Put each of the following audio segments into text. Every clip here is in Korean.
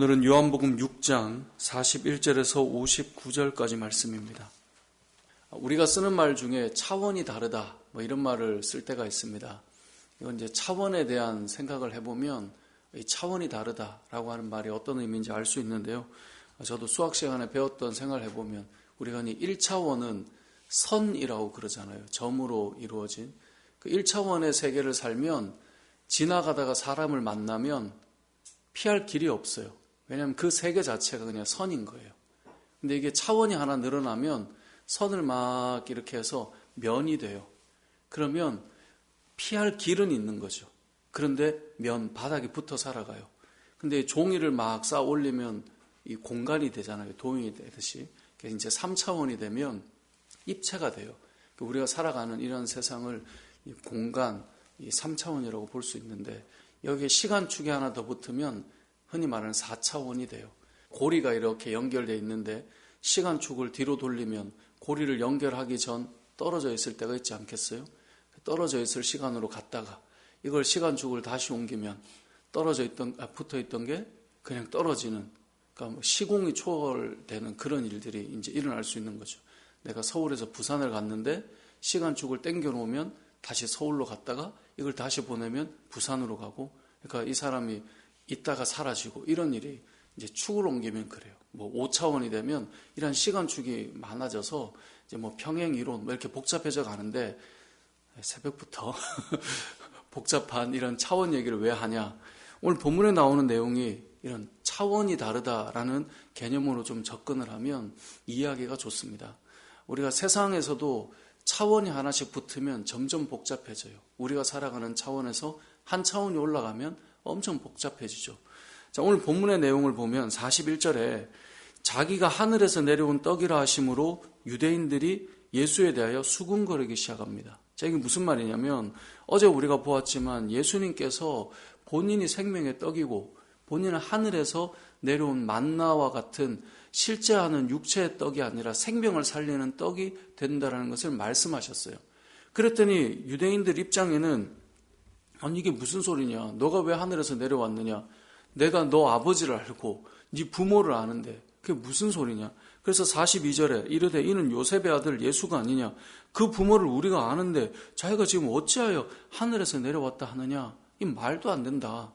오늘은 요한복음 6장 41절에서 59절까지 말씀입니다. 우리가 쓰는 말 중에 차원이 다르다, 뭐 이런 말을 쓸 때가 있습니다. 이건 이제 차원에 대한 생각을 해보면 이 차원이 다르다라고 하는 말이 어떤 의미인지 알 수 있는데요. 저도 수학 시간에 배웠던 생각을 해보면 우리가 이 1차원은 선이라고 그러잖아요. 점으로 이루어진 그 1차원의 세계를 살면 지나가다가 사람을 만나면 피할 길이 없어요. 왜냐하면 그 세계 자체가 그냥 선인 거예요. 근데 이게 차원이 하나 늘어나면 선을 막 이렇게 해서 면이 돼요. 그러면 피할 길은 있는 거죠. 그런데 면 바닥에 붙어 살아가요. 근데 종이를 막 쌓아 올리면 이 공간이 되잖아요. 도형이 되듯이. 이제 3차원이 되면 입체가 돼요. 우리가 살아가는 이런 세상을 공간, 이 3차원이라고 볼 수 있는데 여기에 시간축이 하나 더 붙으면 흔히 말하는 4차원이 돼요. 고리가 이렇게 연결되어 있는데 시간축을 뒤로 돌리면 고리를 연결하기 전 떨어져 있을 때가 있지 않겠어요? 떨어져 있을 시간으로 갔다가 이걸 시간축을 다시 옮기면 떨어져 있던 아, 붙어 있던 게 그냥 떨어지는 그러니까 뭐 시공이 초월되는 그런 일들이 이제 일어날 수 있는 거죠. 내가 서울에서 부산을 갔는데 시간축을 땡겨 놓으면 다시 서울로 갔다가 이걸 다시 보내면 부산으로 가고 그러니까 이 사람이 있다가 사라지고 이런 일이 이제 축을 옮기면 그래요. 뭐 5차원이 되면 이런 시간축이 많아져서 이제 뭐 평행 이론 뭐 이렇게 복잡해져 가는데 새벽부터 복잡한 이런 차원 얘기를 왜 하냐? 오늘 본문에 나오는 내용이 이런 차원이 다르다라는 개념으로 좀 접근을 하면 이해하기가 좋습니다. 우리가 세상에서도 차원이 하나씩 붙으면 점점 복잡해져요. 우리가 살아가는 차원에서 한 차원이 올라가면 엄청 복잡해지죠. 자, 오늘 본문의 내용을 보면 41절에 자기가 하늘에서 내려온 떡이라 하심으로 유대인들이 예수에 대하여 수군거리기 시작합니다. 자, 이게 무슨 말이냐면 어제 우리가 보았지만 예수님께서 본인이 생명의 떡이고 본인은 하늘에서 내려온 만나와 같은 실제 하는 육체의 떡이 아니라 생명을 살리는 떡이 된다라는 것을 말씀하셨어요. 그랬더니 유대인들 입장에는 아니 이게 무슨 소리냐? 너가 왜 하늘에서 내려왔느냐? 내가 너 아버지를 알고 네 부모를 아는데 그게 무슨 소리냐? 그래서 42절에 이르되 이는 요셉의 아들 예수가 아니냐? 그 부모를 우리가 아는데 자기가 지금 어찌하여 하늘에서 내려왔다 하느냐? 이 말도 안 된다.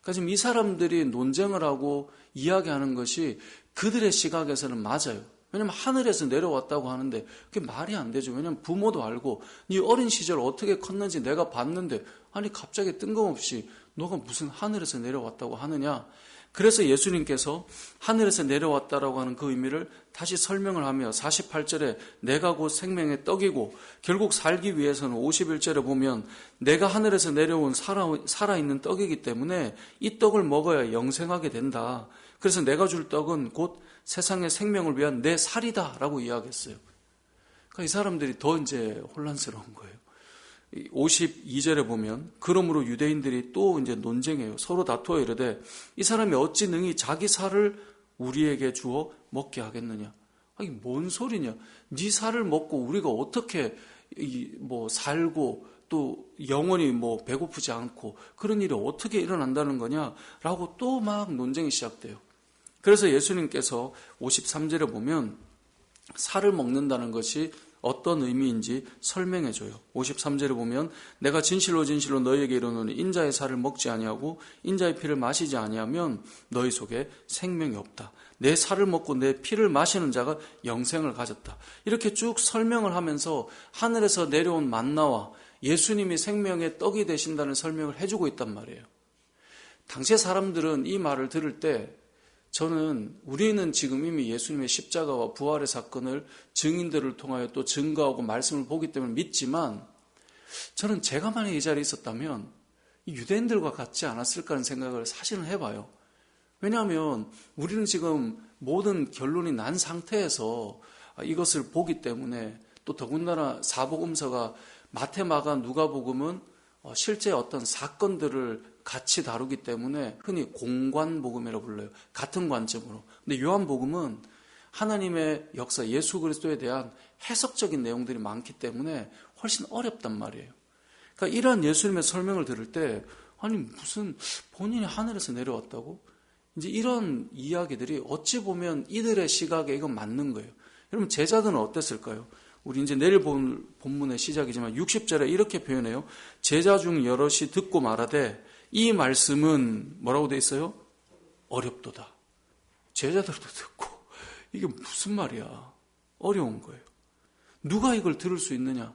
그러니까 지금 이 사람들이 논쟁을 하고 이야기하는 것이 그들의 시각에서는 맞아요. 왜냐면 하늘에서 내려왔다고 하는데 그게 말이 안 되죠. 왜냐면 부모도 알고 네 어린 시절 어떻게 컸는지 내가 봤는데 아니 갑자기 뜬금없이 너가 무슨 하늘에서 내려왔다고 하느냐? 그래서 예수님께서 하늘에서 내려왔다라고 하는 그 의미를 다시 설명을 하며 48절에 내가 곧 생명의 떡이고 결국 살기 위해서는 51절에 보면 내가 하늘에서 내려온 살아, 살아있는 떡이기 때문에 이 떡을 먹어야 영생하게 된다. 그래서 내가 줄 떡은 곧 세상의 생명을 위한 내 살이다라고 이야기했어요. 그러니까 이 사람들이 더 이제 혼란스러운 거예요. 52절에 보면 그러므로 유대인들이 또 이제 논쟁해요. 서로 다투어 이르되 이 사람이 어찌 능히 자기 살을 우리에게 주어 먹게 하겠느냐? 아니 뭔 소리냐? 네 살을 먹고 우리가 어떻게 뭐 살고 또 영원히 뭐 배고프지 않고 그런 일이 어떻게 일어난다는 거냐라고 또 막 논쟁이 시작돼요. 그래서 예수님께서 53절에 보면 살을 먹는다는 것이 어떤 의미인지 설명해 줘요. 53절에 보면 내가 진실로 진실로 너희에게 이르노니 인자의 살을 먹지 아니하고 인자의 피를 마시지 아니하면 너희 속에 생명이 없다. 내 살을 먹고 내 피를 마시는 자가 영생을 가졌다. 이렇게 쭉 설명을 하면서 하늘에서 내려온 만나와 예수님이 생명의 떡이 되신다는 설명을 해주고 있단 말이에요. 당시의 사람들은 이 말을 들을 때 저는 우리는 지금 이미 예수님의 십자가와 부활의 사건을 증인들을 통하여 또 증거하고 말씀을 보기 때문에 믿지만 저는 제가 만약 이 자리에 있었다면 유대인들과 같지 않았을까 하는 생각을 사실은 해봐요. 왜냐하면 우리는 지금 모든 결론이 난 상태에서 이것을 보기 때문에 또 더군다나 사복음서가 마테마가 누가복음은 실제 어떤 사건들을 같이 다루기 때문에 흔히 공관복음이라고 불러요. 같은 관점으로. 근데 요한복음은 하나님의 역사, 예수 그리스도에 대한 해석적인 내용들이 많기 때문에 훨씬 어렵단 말이에요. 그러니까 이러한 예수님의 설명을 들을 때, 아니, 무슨 본인이 하늘에서 내려왔다고? 이제 이런 이야기들이 어찌 보면 이들의 시각에 이건 맞는 거예요. 여러분 제자들은 어땠을까요? 우리 이제 내일 본 본문의 시작이지만 60절에 이렇게 표현해요. 제자 중 여럿이 듣고 말하되 이 말씀은 뭐라고 돼 있어요? 어렵도다. 제자들도 듣고 이게 무슨 말이야? 어려운 거예요. 누가 이걸 들을 수 있느냐?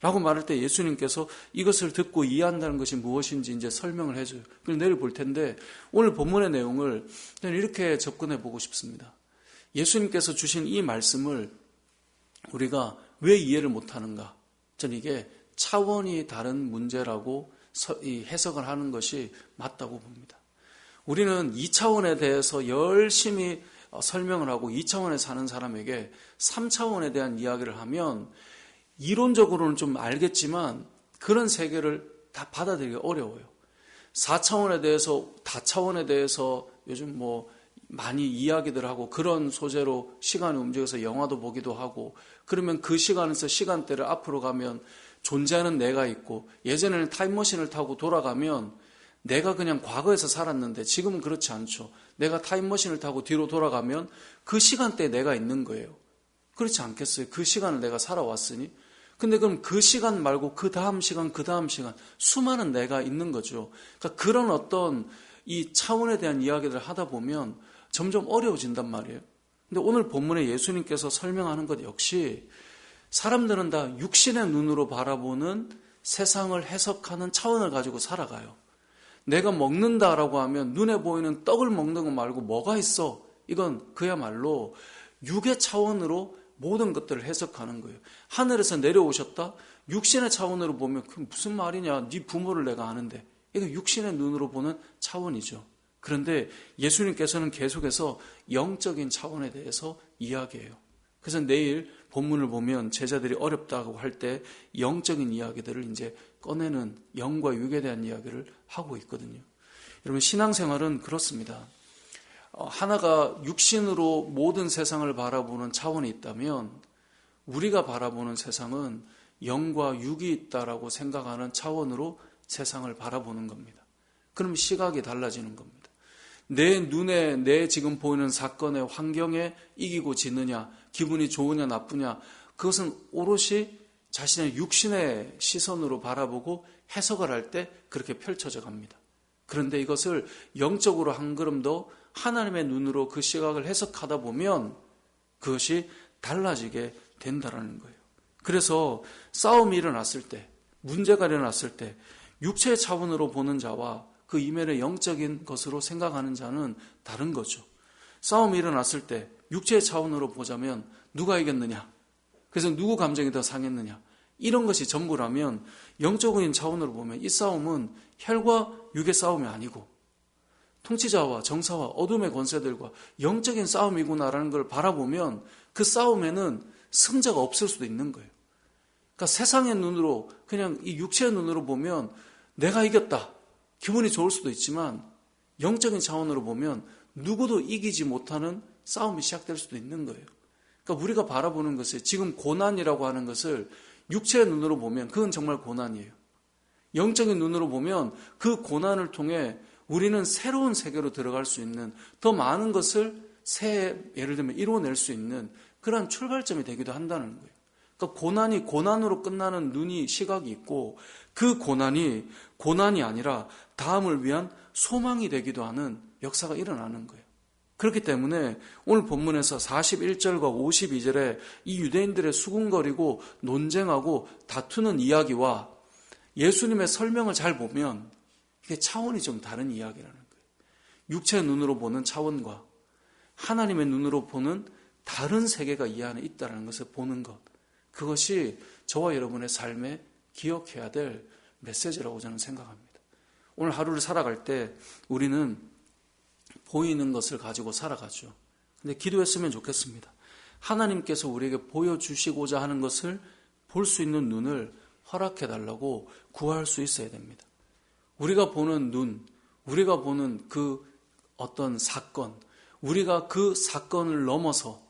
라고 말할 때 예수님께서 이것을 듣고 이해한다는 것이 무엇인지 이제 설명을 해줘요. 그걸 내일 볼 텐데 오늘 본문의 내용을 저는 이렇게 접근해 보고 싶습니다. 예수님께서 주신 이 말씀을 우리가 왜 이해를 못하는가? 저는 이게 차원이 다른 문제라고 해석을 하는 것이 맞다고 봅니다. 우리는 2차원에 대해서 열심히 어, 설명을 하고 2차원에 사는 사람에게 3차원에 대한 이야기를 하면 이론적으로는 좀 알겠지만 그런 세계를 다 받아들이기 어려워요. 4차원에 대해서, 다차원에 대해서 요즘 뭐 많이 이야기들 하고 그런 소재로 시간이 움직여서 영화도 보기도 하고 그러면 그 시간에서 시간대를 앞으로 가면 존재하는 내가 있고 예전에는 타임머신을 타고 돌아가면 내가 그냥 과거에서 살았는데 지금은 그렇지 않죠. 내가 타임머신을 타고 뒤로 돌아가면 그 시간대에 내가 있는 거예요. 그렇지 않겠어요? 그 시간을 내가 살아왔으니. 근데 그럼 그 시간 말고 그 다음 시간, 그 다음 시간, 수많은 내가 있는 거죠. 그러니까 그런 어떤 이 차원에 대한 이야기를 하다 보면 점점 어려워진단 말이에요. 근데 오늘 본문에 예수님께서 설명하는 것 역시 사람들은 다 육신의 눈으로 바라보는 세상을 해석하는 차원을 가지고 살아가요. 내가 먹는다라고 하면 눈에 보이는 떡을 먹는 것 말고 뭐가 있어? 이건 그야말로 육의 차원으로 모든 것들을 해석하는 거예요. 하늘에서 내려오셨다? 육신의 차원으로 보면 그 무슨 말이냐? 네 부모를 내가 아는데. 이거 육신의 눈으로 보는 차원이죠. 그런데 예수님께서는 계속해서 영적인 차원에 대해서 이야기해요. 그래서 내일 본문을 보면 제자들이 어렵다고 할 때 영적인 이야기들을 이제 꺼내는 영과 육에 대한 이야기를 하고 있거든요. 여러분 신앙생활은 그렇습니다. 어, 하나가 육신으로 모든 세상을 바라보는 차원이 있다면 우리가 바라보는 세상은 영과 육이 있다라고 생각하는 차원으로 세상을 바라보는 겁니다. 그럼 시각이 달라지는 겁니다. 내 눈에 내 지금 보이는 사건의 환경에 이기고 지느냐, 기분이 좋으냐 나쁘냐, 그것은 오롯이 자신의 육신의 시선으로 바라보고 해석을 할 때 그렇게 펼쳐져 갑니다. 그런데 이것을 영적으로 한 걸음 더 하나님의 눈으로 그 시각을 해석하다 보면 그것이 달라지게 된다라는 거예요. 그래서 싸움이 일어났을 때, 문제가 일어났을 때, 육체 차원으로 보는 자와 그 이면의 영적인 것으로 생각하는 자는 다른 거죠. 싸움이 일어났을 때 육체의 차원으로 보자면 누가 이겼느냐? 그래서 누구 감정이 더 상했느냐? 이런 것이 전부라면 영적인 차원으로 보면 이 싸움은 혈과 육의 싸움이 아니고 통치자와 정사와 어둠의 권세들과 영적인 싸움이구나라는 걸 바라보면 그 싸움에는 승자가 없을 수도 있는 거예요. 그러니까 세상의 눈으로 그냥 이 육체의 눈으로 보면 내가 이겼다. 기분이 좋을 수도 있지만 영적인 차원으로 보면 누구도 이기지 못하는 싸움이 시작될 수도 있는 거예요. 그러니까 우리가 바라보는 것을 지금 고난이라고 하는 것을 육체의 눈으로 보면 그건 정말 고난이에요. 영적인 눈으로 보면 그 고난을 통해 우리는 새로운 세계로 들어갈 수 있는 더 많은 것을 새 예를 들면 이루어낼 수 있는 그러한 출발점이 되기도 한다는 거예요. 그러니까 고난이 고난으로 끝나는 눈이 시각이 있고 그 고난이 고난이 아니라 다음을 위한 소망이 되기도 하는 역사가 일어나는 거예요. 그렇기 때문에 오늘 본문에서 41절과 52절에 이 유대인들의 수군거리고 논쟁하고 다투는 이야기와 예수님의 설명을 잘 보면 이게 차원이 좀 다른 이야기라는 거예요. 육체의 눈으로 보는 차원과 하나님의 눈으로 보는 다른 세계가 이 안에 있다는 것을 보는 것. 그것이 저와 여러분의 삶에 기억해야 될 메시지라고 저는 생각합니다. 오늘 하루를 살아갈 때 우리는 보이는 것을 가지고 살아가죠. 근데 기도했으면 좋겠습니다. 하나님께서 우리에게 보여주시고자 하는 것을 볼 수 있는 눈을 허락해 달라고 구할 수 있어야 됩니다. 우리가 보는 눈, 우리가 보는 그 어떤 사건, 우리가 그 사건을 넘어서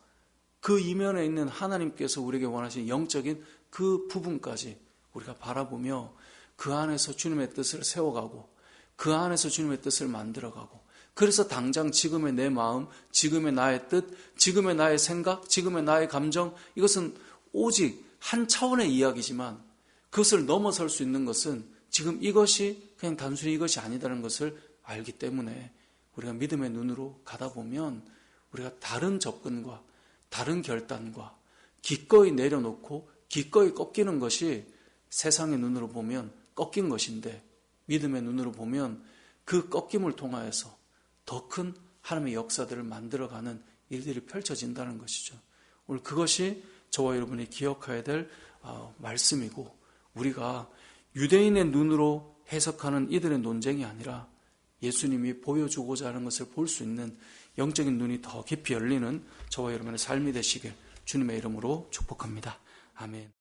그 이면에 있는 하나님께서 우리에게 원하신 영적인 그 부분까지 우리가 바라보며 그 안에서 주님의 뜻을 세워가고 그 안에서 주님의 뜻을 만들어가고 그래서 당장 지금의 내 마음, 지금의 나의 뜻, 지금의 나의 생각, 지금의 나의 감정, 이것은 오직 한 차원의 이야기지만 그것을 넘어설 수 있는 것은 지금 이것이 그냥 단순히 이것이 아니다는 것을 알기 때문에 우리가 믿음의 눈으로 가다 보면 우리가 다른 접근과 다른 결단과 기꺼이 내려놓고 기꺼이 꺾이는 것이 세상의 눈으로 보면 꺾인 것인데 믿음의 눈으로 보면 그 꺾임을 통하여서 더 큰 하나님의 역사들을 만들어가는 일들이 펼쳐진다는 것이죠. 오늘 그것이 저와 여러분이 기억해야 될 어, 말씀이고 우리가 유대인의 눈으로 해석하는 이들의 논쟁이 아니라 예수님이 보여주고자 하는 것을 볼 수 있는 영적인 눈이 더 깊이 열리는 저와 여러분의 삶이 되시길 주님의 이름으로 축복합니다. 아멘.